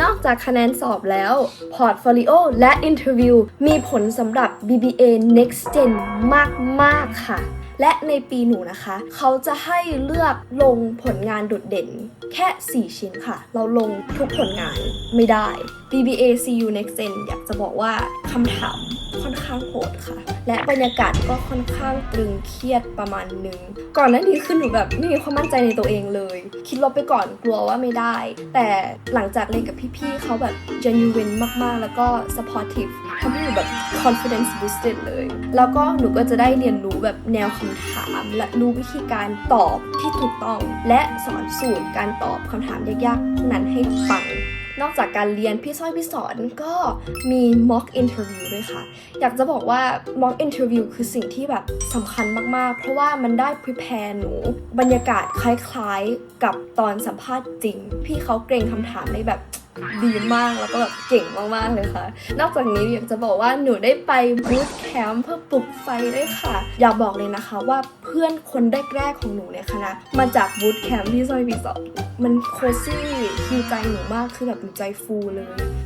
นอกจากคะแนนสอบแล้ว พอร์ตโฟลิโอและอินเทอร์วิวมีผลสำหรับ BBA Next Gen มาก ๆ ค่ะ และในปีหนูนะคะ เขาจะให้เลือกลงผลงานโดดเด่น แค่ 4 ชิ้นค่ะ เราลงทุกผลงานไม่ได้ BBA CU Next Gen อยากจะบอกว่าคำถามค่อนข้างโหดค่ะ และบรรยากาศก็ค่อนข้างตรึงเครียดประมาณหนึง ก่อนหน้านี้คือหนูแบบไม่มีความมั่นใจในตัวเองเลย คิดลบไปก่อนกลัวว่าไม่ได้ แต่หลังจากเรียนกับพี่ๆเขาแบบ genuine มากๆ แล้วก็ supportive ทำให้หนูแบบ confidence boosted เลย แล้วก็หนูก็จะได้เรียนรู้แบบแนวคำถาม และรู้วิธีการตอบที่ถูกต้อง และสอนสูตรการตอบคำถามยากๆพวกนั้นให้ฟัง นอกจากการเรียนพี่ส้อยพี่สอนก็มี mock interview ด้วยค่ะ อยากจะบอกว่า mock interview คือสิ่งที่แบบสำคัญมากๆ เพราะว่ามันได้ prepare หนู บรรยากาศคล้ายๆกับตอนสัมภาษณ์จริง พี่เขาเกรงคำถามในแบบ ดีมากแล้วก็แบบเก่งมากๆเลยค่ะ นอกจากนี้อยากจะบอกว่าหนูได้ไปบูธแคมป์เพื่อปลุกไฟด้วยค่ะ อยากบอกเลยนะคะว่าเพื่อนคนแรกๆของหนูในคณะมาจากบูธแคมป์ที่ซอยปีสองมันโคซี่คิวใจหนูมากคือแบบหนูใจฟูเลย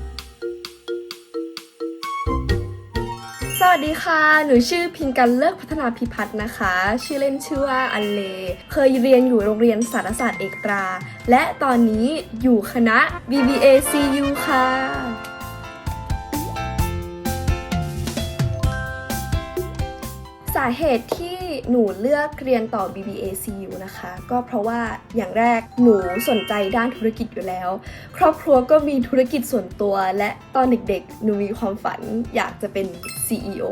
วัสดีค่ะ หนูชื่อพิงกันเลิกพัฒนาพิพัฒน์นะคะ ชื่อเล่นชื่อว่าอันเล เคยเรียนอยู่โรงเรียนสารศาสตร์เอกตรา และตอนนี้อยู่คณะ BBA CU ค่ะ สาเหตุที่ หนูเลือกเรียนต่อ BBA CU นะคะ ก็เพราะว่าอย่างแรกหนูสนใจด้านธุรกิจอยู่แล้ว ครอบครัวก็มีธุรกิจส่วนตัว และตอนเด็กๆ หนูมีความฝันอยากจะเป็น CEO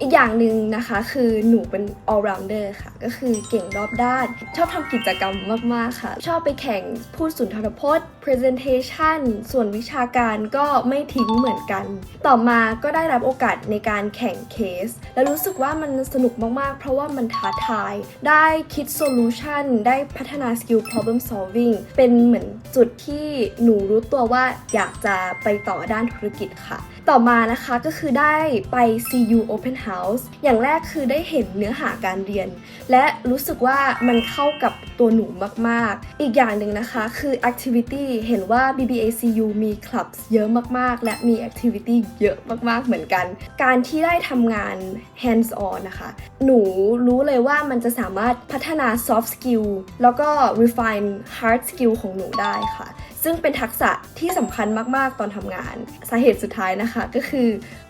อีกอย่างหนึ่งนะคะ คือหนูเป็น all rounder ค่ะ ก็คือเก่งรอบด้าน ชอบทำกิจกรรมมาก ๆ ค่ะ ชอบไปแข่งพูดสุนทรพจน์ presentation ส่วนวิชาการก็ไม่ทิ้งเหมือนกัน ต่อมาก็ได้รับโอกาสในการแข่งเคส และรู้สึกว่ามันสนุกมาก ๆ เพราะว่ามันท้าทาย ได้คิด solution ได้พัฒนา skill problem solving เป็นเหมือนจุดที่หนูรู้ตัวว่าอยากจะไปต่อด้านธุรกิจค่ะ ต่อมานะคะก็คือได้ไป CU Open House อย่างแรกคือได้เห็นเนื้อหาการเรียน และรู้สึกว่ามันเข้ากับตัวหนูมากๆ อีกอย่างหนึ่งนะคะคือ activity เห็นว่า BBACU มี clubs เยอะมากๆ และมี activity เยอะมากๆเหมือนกัน การที่ได้ทำงาน hands on นะคะ หนูรู้เลยว่ามันจะสามารถพัฒนา soft skill แล้วก็ refine hard skill ของหนูได้ค่ะ ซึ่งเป็นทักษะที่สำคัญมากๆตอนทำงาน สาเหตุสุดท้ายนะคะก็คือ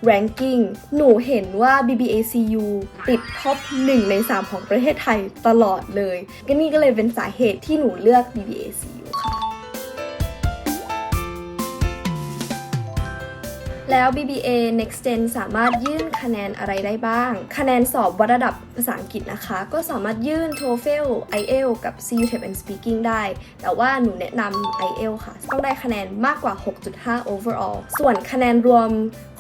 ranking หนูเห็นว่า BBACU ติดท็อป1ใน 3 ของประเทศไทยตลอดเลยก็นี่ก็เลยเป็นสาเหตุที่หนูเลือก BBACU แล้ว BBA Next Gen สามารถยื่นคะแนนอะไรได้บ้าง คะแนนสอบวัดระดับภาษาอังกฤษนะคะ ก็สามารถยื่น TOEFL IELTS กับ CU Tap and Speaking ได้ แต่ว่าหนูแนะนำ IELTS ค่ะ ต้องได้คะแนนมากกว่า 6.5 overall ส่วนคะแนนรวม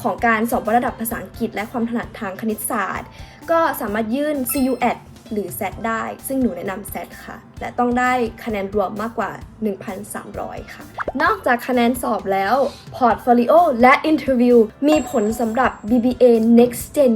ของการสอบวัดระดับภาษาอังกฤษ และความถนัดทางคณิตศาสตร์ ก็สามารถยื่น CU at หรือ SAT ได้ ซึ่งหนูแนะนำ SAT ค่ะ และต้องได้คะแนนรวมมากกว่า 1,300 ค่ะ นอกจากคะแนนสอบแล้วพอร์ตโฟลิโอและอินเทอร์วิวมีผลสำหรับ BBA Next Gen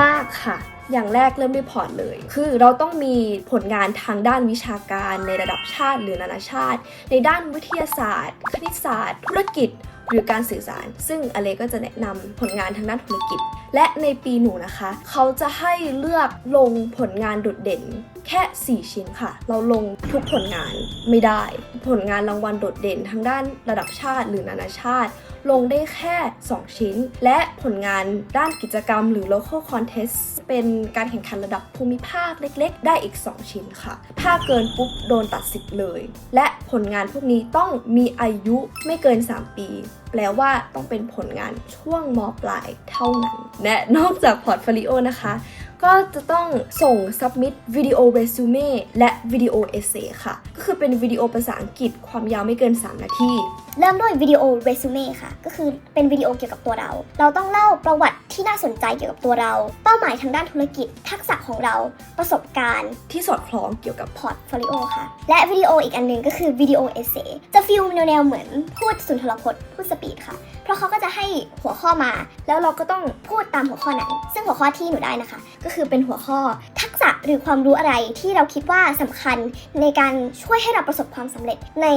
มาก ๆ ค่ะอย่างแรกเริ่มด้วยพอร์ตเลย คือเราต้องมีผลงานทางด้านวิชาการในระดับชาติหรือนานาชาติ ในด้านวิทยาศาสตร์ คณิตศาสตร์ ธุรกิจ หรือการสื่อสาร ซึ่งอเลก็จะแนะนำผลงานทางด้านธุรกิจ และในปีหนูนะคะ เขาจะให้เลือกลงผลงานโดดเด่นแค่ 4 ชิ้นค่ะ เราลงทุกผลงานไม่ได้ ผลงานรางวัลโดดเด่นทางด้านระดับชาติหรือนานาชาติ ลงได้แค่ 2 ชิ้น และผลงานด้านกิจกรรมหรือ local contest เป็นการแข่งขันระดับภูมิภาคเล็กๆ ได้อีก 2 ชิ้นค่ะ ถ้าเกินปุ๊บโดนตัดสิทธิ์เลย และผลงานพวกนี้ต้องมีอายุไม่เกิน 3 ปี แปลว่าต้องเป็นผลงานช่วงมปลายเท่านั้น และนอกจากพอร์ตโฟลิโอนะคะก็จะต้องส่ง submit วิดีโอเรซูเม่และวิดีโอเอเซค่ะ ก็คือเป็นวิดีโอภาษาอังกฤษความยาวไม่เกิน 3 นาที เริ่มด้วยวิดีโอเรซูเม่ค่ะ ก็คือเป็นวิดีโอเกี่ยวกับตัวเรา เราต้องเล่าประวัติที่น่าสนใจเกี่ยวกับตัวเรา เป้าหมายทางด้านธุรกิจ ทักษะของเรา ประสบการณ์ ที่สอดคล้องเกี่ยวกับพอร์ตโฟลิโอค่ะ และวิดีโออีกอันหนึงก็คือวิดีโอเอเซจะฟิลแนวๆเหมือนพูดสุนทรพจน์พูดสปีดค่ะ เพราะเขาก็จะให้หัวข้อมา แล้วเราก็ต้องพูดตามหัวข้อนั้น ซึ่งหัวข้อที่หนูได้นะคะ ก็คือเป็นหัวข้อทักษะหรือความรู้อะไรที่เราคิดว่าสำคัญในการช่วยให้เราประสบความสำเร็จใน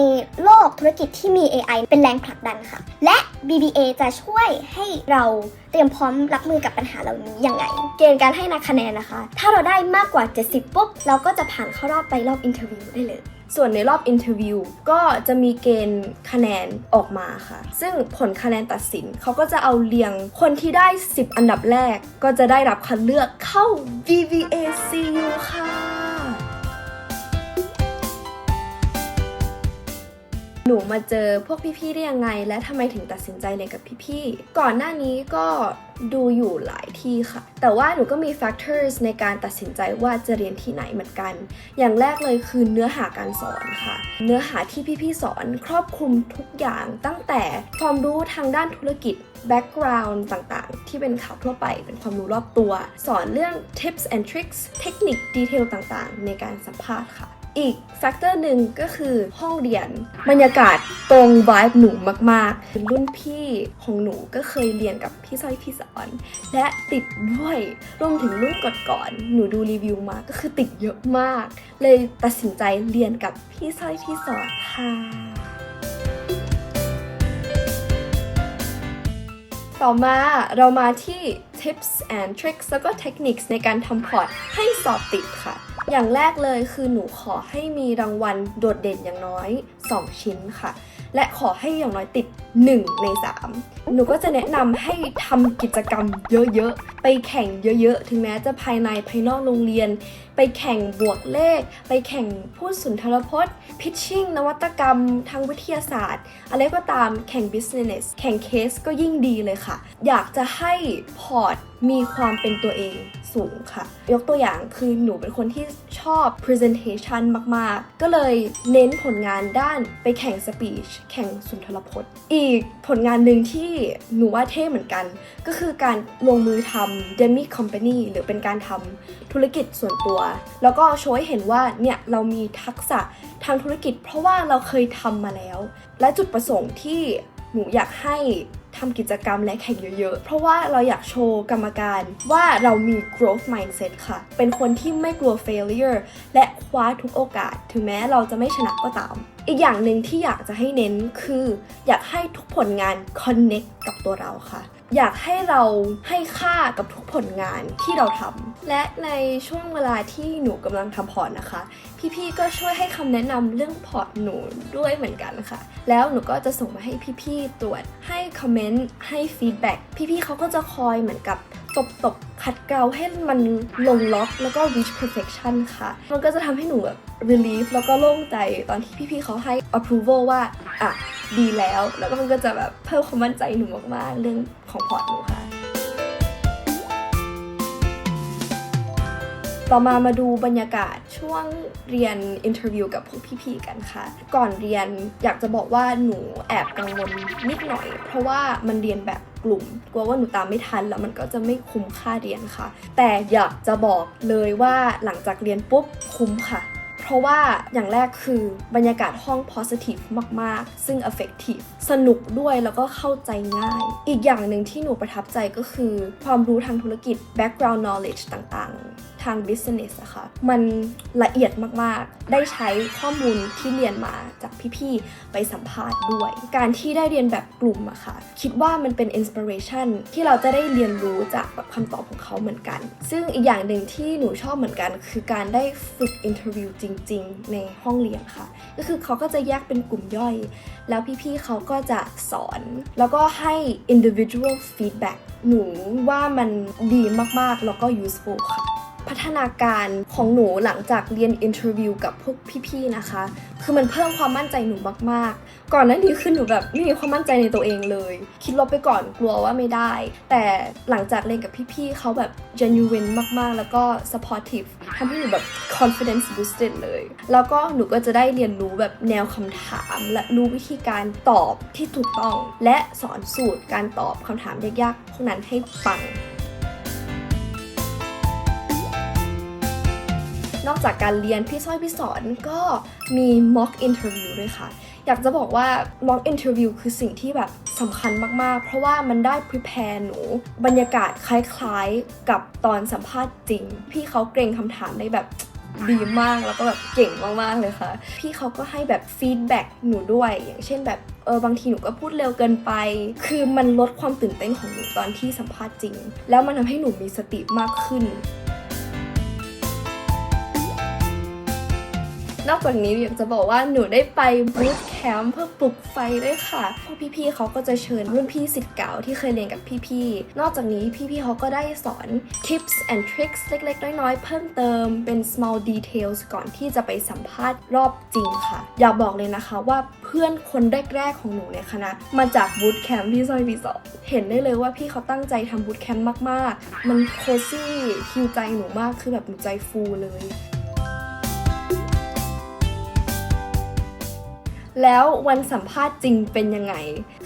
โลกธุรกิจที่มี AI เป็นแรงผลักดันค่ะ และ BBA จะช่วยให้เราเตรียมพร้อมรับมือกับปัญหาเหล่านี้ยังไง เกณฑ์การให้นักคะแนนนะคะ ถ้าเราได้มากกว่า 70 ปุ๊บ เราก็จะผ่านเข้ารอบไปรอบอินเทอร์วิวได้เลยส่วนในรอบอินเทอร์วิวก็จะมีเกณฑ์คะแนนออกมาค่ะ ซึ่งผลคะแนนตัดสินเขาก็จะเอาเรียงคนที่ได้ 10 อันดับแรก ก็จะได้รับคัดเลือกเข้า VVACU ค่ะ หนูมาเจอพวกพี่ๆได้ยังไง และทำไมถึงตัดสินใจเรียนกับพี่ๆ ก่อนหน้านี้ก็ดูอยู่หลายที่ค่ะ แต่ว่าหนูก็มี factors ในการตัดสินใจว่าจะเรียนที่ไหนเหมือนกัน อย่างแรกเลยคือเนื้อหาการสอนค่ะ เนื้อหาที่พี่ๆสอนครอบคลุมทุกอย่างตั้งแต่ความรู้ทางด้านธุรกิจ background ต่างๆ ที่เป็นข่าวทั่วไปเป็นความรู้รอบตัว สอนเรื่อง tips and tricks เทคนิคดีเทลต่างๆ ในการสัมภาษณ์ค่ะ อีกแฟกเตอร์หนึ่งก็คือห้องเรียน บรรยากาศตรง vibe หนูมากๆ รุ่นพี่ของหนูก็เคยเรียนกับพี่สร้อยพี่สอน และติดด้วยรวมถึงรุ่นก่อนๆหนูดูรีวิวมาก็คือติดเยอะมาก เลยตัดสินใจเรียนกับพี่สร้อยพี่สอนค่ะต่อมาเรามาที่ tips and tricks แล้วก็ techniques ในการทำพอร์ตให้สอบติดค่ะ อย่างแรกเลยคือหนูขอให้มีรางวัลโดดเด่นอย่างน้อย 2 ชิ้นค่ะ และขอให้อย่างน้อยติด 1 ใน 3 หนูก็จะแนะนำให้ทำกิจกรรมเยอะๆ ไปแข่งเยอะๆ ถึงแม้จะภายในภายนอกโรงเรียน ไปแข่งบวกเลข ไปแข่งพูดสุนทรพจน์ พิชชิ่งนวัตกรรมทางวิทยาศาสตร์ อะไรก็ตามแข่ง business แข่งเคสก็ยิ่งดีเลยค่ะ อยากจะให้พอร์ตมีความเป็นตัวเอง สูงค่ะ ยกตัวอย่างคือหนูเป็นคนที่ชอบ presentation มาก ๆ ก็เลยเน้นผลงานด้านไปแข่ง speech แข่งสุนทรพจน์ อีกผลงานหนึ่งที่หนูว่าเท่เหมือนกัน ก็คือการลงมือทำ demi company หรือเป็นการทำธุรกิจส่วนตัว แล้วก็โชว์ให้เห็นว่าเนี่ยเรามีทักษะทางธุรกิจ เพราะว่าเราเคยทำมาแล้ว และจุดประสงค์ที่หนูอยากให้ ทำกิจกรรมและแข่งเยอะๆ เพราะว่าเราอยากโชว์กรรมการว่าเรามี growth mindset ค่ะ เป็นคนที่ไม่กลัว failure และคว้าทุกโอกาส ถึงแม้เราจะไม่ชนะก็ตาม อีกอย่างหนึ่งที่อยากจะให้เน้นคือ อยากให้ทุกผลงาน connect กับตัวเราค่ะ อยากให้เราให้ค่ากับทุกผลงานที่เราทำและในช่วงเวลาที่หนูกำลังทำพอร์ตนะคะ พี่ๆก็ช่วยให้คำแนะนำเรื่องพอร์ตหนูด้วยเหมือนกันค่ะ แล้วหนูก็จะส่งมาให้พี่ๆตรวจให้คอมเมนต์ให้ฟีดแบ็กพี่ๆเขาก็จะคอยเหมือนกับตบตบๆขัดเกลาให้มันลงล็อกแล้วก็ reach perfection ค่ะ มันก็จะทำให้หนูแบบ relief แล้วก็โล่งใจตอนที่พี่ๆเขาให้ approval ว่า อะ ดีแล้ว แล้วก็มันก็จะแบบเพิ่มความมั่นใจหนูมากๆ เรื่องของพอร์ตหนูค่ะ ต่อมามาดูบรรยากาศช่วงเรียนอินเทอร์วิวกับพวกพี่ๆกันค่ะ ก่อนเรียนอยากจะบอกว่าหนูแอบกังวลนิดหน่อย เพราะว่ามันเรียนแบบกลุ่มกลัวว่าหนูตามไม่ทันแล้วมันก็จะไม่คุ้มค่าเรียนค่ะ แต่อยากจะบอกเลยว่าหลังจากเรียนปุ๊บคุ้มค่ะ เพราะว่าอย่างแรกคือบรรยากาศห้อง positive มาก ๆ ซึ่ง effective สนุกด้วยแล้วก็เข้าใจง่าย อีกอย่างหนึ่งที่หนูประทับใจก็คือ ความรู้ทางธุรกิจ background knowledge ต่าง ๆาง business อะค่ะมันละเอียดมากๆ ได้ใช้ข้อมูลที่เรียนมาจากพี่ๆ ไปสัมภาษณ์ด้วย การที่ได้เรียนแบบกลุ่มอะค่ะ คิดว่ามันเป็น inspiration ที่เราจะได้เรียนรู้จากแบบคำตอบของเขาเหมือนกัน ซึ่งอีกอย่างหนึ่งที่หนูชอบเหมือนกัน คือการได้ฝึก interview จริง ๆ ในห้องเรียนค่ะ ก็คือเขาก็จะแยกเป็นกลุ่มย่อย แล้วพี่ๆ เขาก็จะสอน แล้วก็ให้ individual feedback หนูว่ามันดีมากๆ แล้วก็ useful ค่ะ พัฒนาการของหนูหลังจากเรียนอินเทอร์วิวกับพวกพี่ๆนะคะ คือมันเพิ่มความมั่นใจหนูมากๆ ก่อนหน้านี้คือหนูแบบไม่มีความมั่นใจในตัวเองเลย คิดลบไปก่อนกลัวว่าไม่ได้ แต่หลังจากเรียนกับพี่ๆเขาแบบ genuine มากๆ แล้วก็ supportive ทำให้หนูแบบ confidence boosted เลย แล้วก็หนูก็จะได้เรียนรู้แบบแนวคำถามและรู้วิธีการตอบที่ถูกต้อง และสอนสูตรการตอบคำถามยากๆพวกนั้นให้ปัง นอกจากการเรียนพี่สร้อยพี่สอนก็มี mock interview ด้วยค่ะ อยากจะบอกว่า mock interview คือสิ่งที่แบบสำคัญมาก ๆ เพราะว่ามันได้ prepare หนู บรรยากาศคล้ายๆกับตอนสัมภาษณ์จริง พี่เขาเกรงคำถามได้แบบดีมากแล้วก็แบบเก่งมาก ๆ เลยค่ะ พี่เขาก็ให้แบบฟีดแบ็กหนูด้วย อย่างเช่นแบบเออบางทีหนูก็พูดเร็วเกินไป คือมันลดความตื่นเต้นของหนูตอนที่สัมภาษณ์จริง แล้วมันทำให้หนูมีสติมากขึ้น นอกจากนี้อยากจะบอกว่าหนูได้ไปบูตแคมป์เพื่อปลุกไฟด้วยค่ะพวกพี่ๆเขาก็จะเชิญรุ่นพี่สิทธิ์เก่าที่เคยเรียนกับพี่ๆ นอกจากนี้พี่ๆเขาก็ได้สอน tips and tricks เล็กๆ น้อยๆ เพิ่มเติมเป็น small details ก่อนที่จะไปสัมภาษณ์รอบจริงค่ะ อยากบอกเลยนะคะว่าเพื่อนคนแรกๆ ของหนูในคณะมาจากบูตแคมป์ที่ซอยปีสองเห็นได้เลยว่าพี่เขาตั้งใจทำบูตแคมป์มากๆ มันโคซี่ฮิวใจหนูมากคือแบบหนูใจฟูเลย แล้ววันสัมภาษณ์จริงเป็นยังไง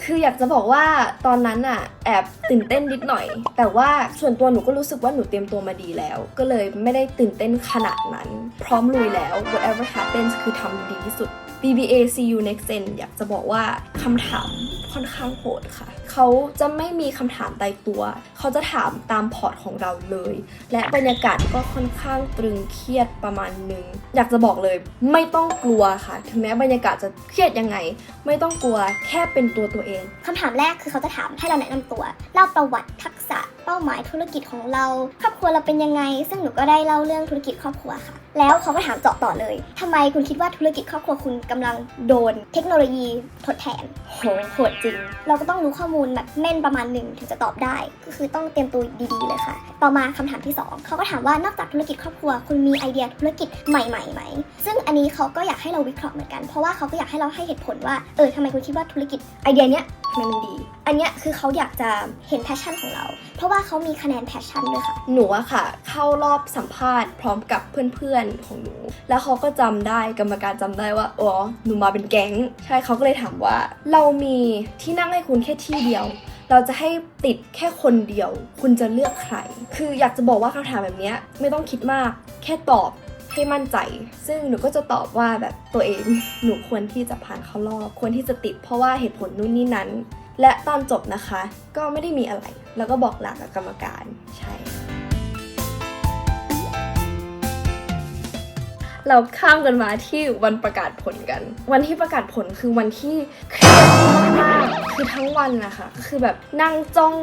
คืออยากจะบอกว่าตอนนั้นอะแอบตื่นเต้นนิดหน่อย แต่ว่าส่วนตัวหนูก็รู้สึกว่าหนูเตรียมตัวมาดีแล้ว ก็เลยไม่ได้ตื่นเต้นขนาดนั้น พร้อมลุยแล้ว whatever happens คือทำดีที่สุด BBA See you next gen อยากจะบอกว่าคำถาม ค่อนข้างโหดค่ะ เขาจะไม่มีคำถามตายตัว เขาจะถามตามพอร์ตของเราเลย และบรรยากาศก็ค่อนข้างตรึงเครียดประมาณหนึง อยากจะบอกเลยไม่ต้องกลัวค่ะ ถึงแม้บรรยากาศจะเครียดยังไง ไม่ต้องกลัวแค่เป็นตัวตัวเองคำถามแรกคือเขาจะถามให้เราแนะนำตัวเล่าประวัติทักษะ ป้าหมายธุรกิจของเรา ครอบครัวเราเป็นยังไง ซึ่งหนูก็ได้เล่าเรื่องธุรกิจครอบครัวค่ะ แล้วเขาก็ถามเจาะต่อเลยทำไมคุณคิดว่าธุรกิจครอบครัวคุณกำลังโดน เทคโนโลยีทดแทนโหโหดจริง เราก็ต้องรู้ข้อมูลแบบแม่นประมาณหนึ่งถึงจะตอบได้ ก็คือต้องเตรียมตัวดีๆเลยค่ะ ต่อมาคำถามที่สองเขาก็ถามว่านอกจากธุรกิจครอบครัวคุณมีไอเดียธุรกิจใหม่ๆไหม ซึ่งอันนี้เขาก็อยากให้เราวิเคราะห์เหมือนกัน เพราะว่าเขาก็อยากให้เราให้เหตุผลว่า เออทำไมคุณคิดว่าธุรกิจไอเดียเนี้ยทำไมมันดี อันเนี้ยคือเขาอยากจะเห็นแพชชั่นของเรา เพราะว่าเขามีคะแนนแพชชั่นด้วยค่ะ หนูอะค่ะ เข้ารอบสัมภาษณ์พร้อมกับเพื่อนๆของหนู แล้วเขาก็จำได้กรรมการจำได้ว่าอ๋อหนูมาเป็นแก๊ง ใช่เขาก็เลยถามว่า เรามีที่นั่งให้คุณแค่ที่เดียว เราจะให้ติดแค่คนเดียว คุณจะเลือกใคร คืออยากจะบอกว่าคำถามแบบเนี้ยไม่ต้องคิดมาก แค่ตอบให้มั่นใจ ซึ่งหนูก็จะตอบว่าแบบตัวเอง หนูควรที่จะผ่านเข้ารอบ ควรที่จะติด เพราะว่าเหตุผลนู่นนี่นั้น และตอนจบนะคะ ก็ไม่ได้มีอะไร แล้วก็บอกลากับกรรมการใช่เราข้ามกันมาที่วันประกาศผลกัน วันที่ประกาศผลคือวันที่เครียดมากๆคือทั้งวันนะคะก็คือแบบนั่งจ้อง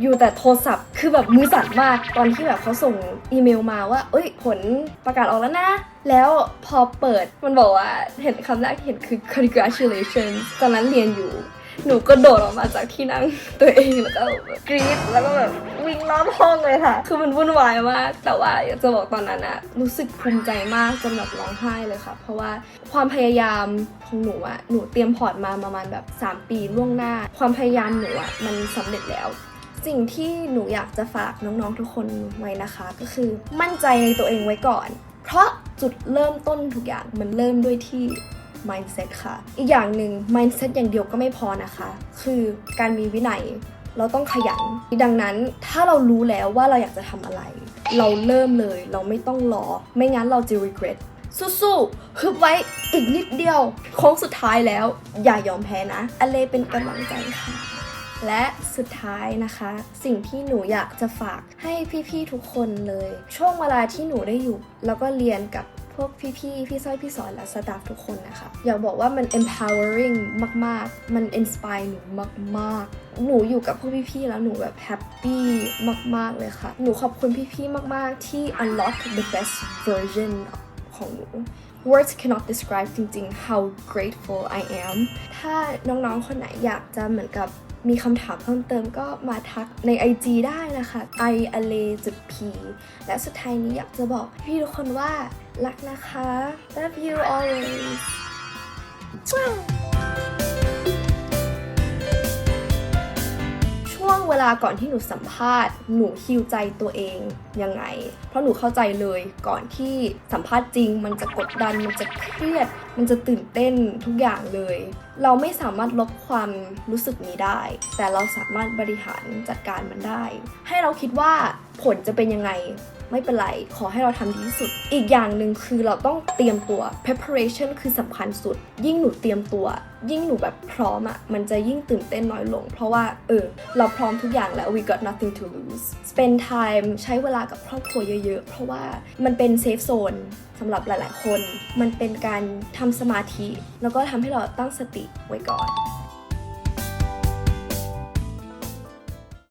อยู่แต่โทรศัพท์ คือแบบมือสั่นมากตอนที่แบบเขาส่งอีเมลมาว่า เอ้ย ผลประกาศออกแล้วนะ แล้วพอเปิดมันบอกว่าเห็นคำแรกที่เห็นคือ congratulations ตอนนั้นเรียนอยู่ หนูก็โดดออกมาจากที่นั่งตัวเองแล้วก็กรี๊ดแล้วก็แบบวิ่งรอบห้องเลยค่ะ คือมันวุ่นวายมาก แต่ว่าอยากจะบอกตอนนั้นอะรู้สึกภูมิใจมากจนแบบร้องไห้เลยค่ะ เพราะว่าความพยายามของหนูอะหนูเตรียมพอร์ตมาประมาณแบบ 3 ปีล่วงหน้า ความพยายามหนูอะมันสำเร็จแล้วสิ่งที่หนูอยากจะฝากน้องๆทุกคนไว้นะคะ ก็คือมั่นใจในตัวเองไว้ก่อน เพราะจุดเริ่มต้นทุกอย่างมันเริ่มด้วยที่ mindset ค่ะ อีกอย่างหนึ่ง mindset อย่างเดียวก็ไม่พอนะคะ คือการมีวินัยเราต้องขยัน ดังนั้นถ้าเรารู้แล้วว่าเราอยากจะทำอะไร เราเริ่มเลย เราไม่ต้องรอ ไม่งั้นเราจะ regret สู้ๆฮึบไว้อีกนิดเดียวโค้งสุดท้ายแล้ว อย่ายอมแพ้นะ อเลเป็นกำลังใจค่ะ และสุดท้ายนะคะ สิ่งที่หนูอยากจะฝากให้พี่ๆทุกคนเลย ช่วงเวลาที่หนูได้อยู่ แล้วก็เรียนกับ พวกพี่ๆ พี่สร้อยพี่สอนและสตาฟทุกคนนะคะ อยากบอกว่ามัน empowering มากๆ มัน inspire หนูมากๆ หนูอยู่กับพวกพี่ๆ แล้วหนูแบบแฮปปี้มากๆ เลยค่ะ หนูขอบคุณพี่ๆ มากๆ ที่ unlock the best version ของหนู words cannot describe จริงๆ how grateful I am ถ้าน้องๆ คนไหนอยากจะเหมือนกับ มีคำถามเพิ่มเติมก็มาทักใน IG ได้นะคะ i a l e จุด p และสุดท้ายนี้อยากจะบอกพี่ทุกคนว่ารักนะคะ love you always ช่ว งเวลาก่อนที่หนูสัมภาษณ์หนูฮิวใจตัวเองยังไง เพราะหนูเข้าใจเลยก่อนที่สัมภาษณ์จริง มันจะกดดันมันจะเครียด มันจะตื่นเต้นทุกอย่างเลย เราไม่สามารถลบความรู้สึกนี้ได้ แต่เราสามารถบริหารจัดการมันได้ ให้เราคิดว่าผลจะเป็นยังไง ไม่เป็นไร ขอให้เราทำดีที่สุด อีกอย่างหนึ่งคือเราต้องเตรียมตัว preparation คือสำคัญสุด ยิ่งหนูเตรียมตัว ยิ่งหนูแบบพร้อมอะ่ะมันจะยิ่งตื่นเต้นน้อยลง เพราะว่า เออ เราพร้อมทุกอย่างแล้ว we got nothing to lose spend time ใช้เวลากับครอบครัวเยอะๆ เพราะว่ามันเป็น safe zone สำหรับหลายๆคน มันเป็นการทำสมาธิ แล้วก็ทำให้เราตั้งสติไว้ก่อน